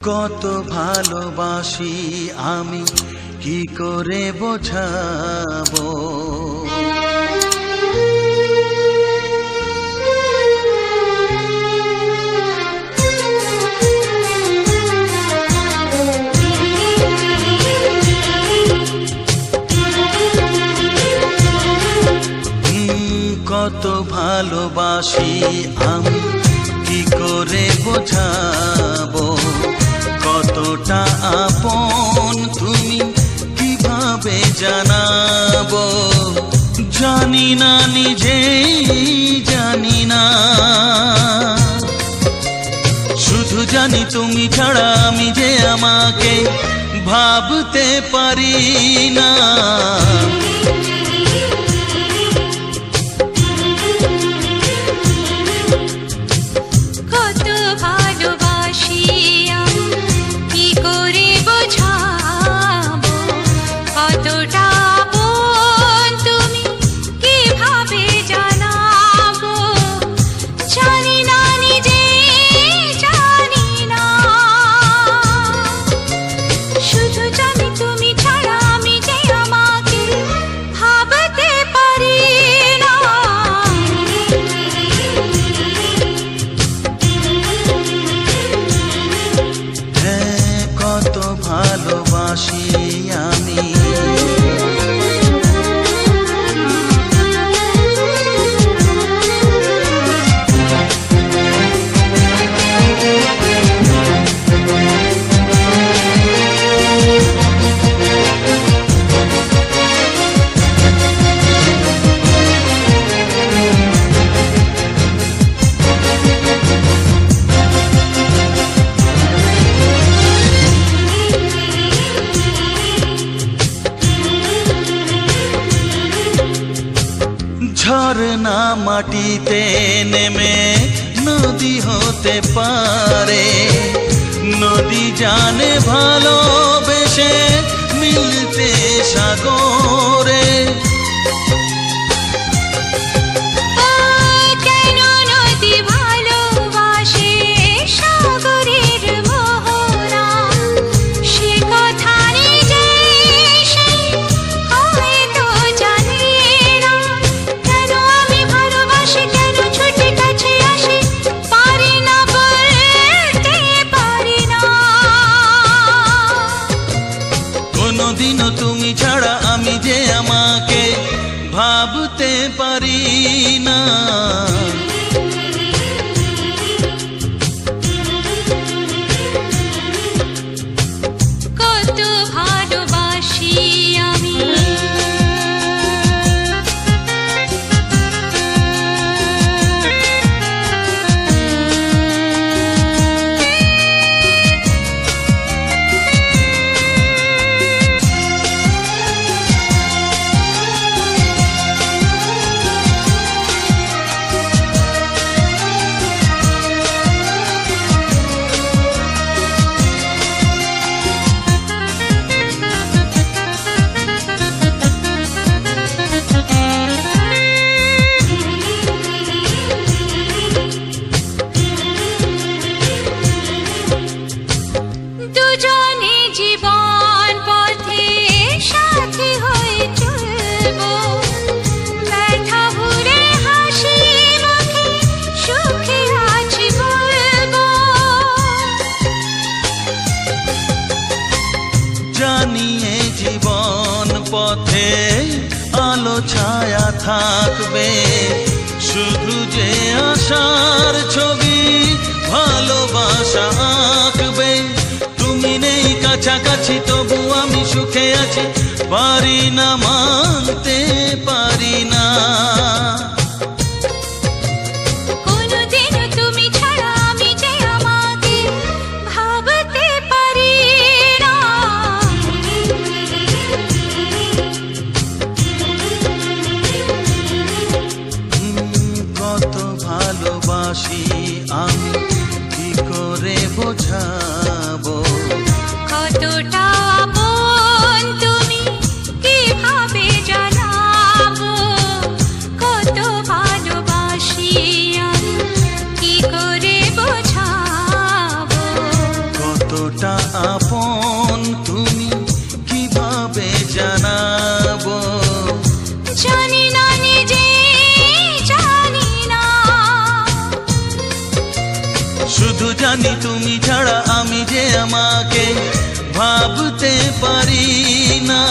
কত ভালোবাসি আমি কি করে বোঝাবো? কত ভালোবাসি আমি কি করে বোঝাবো? কতটা আপন তুমি কীভাবে জানাব? জানি না, নিজেই জানি না। শুধু জানি তুমি ছাড়া আমি যে আমাকে ভাবতে পারি না। ঝরনা মাটিতে নেমে নদী হতে পারে। নদী জানে ভালোবেসে মিলতে সাগরে ছায়া থাকবে। শুধু যে আশার ছবি ভালোবাসা আঁকবে। তুমি নেই কাছাকাছি, তবু আমি সুখে আছি। পারি না মানতে পারি আমাকে ভাবতে পারি না।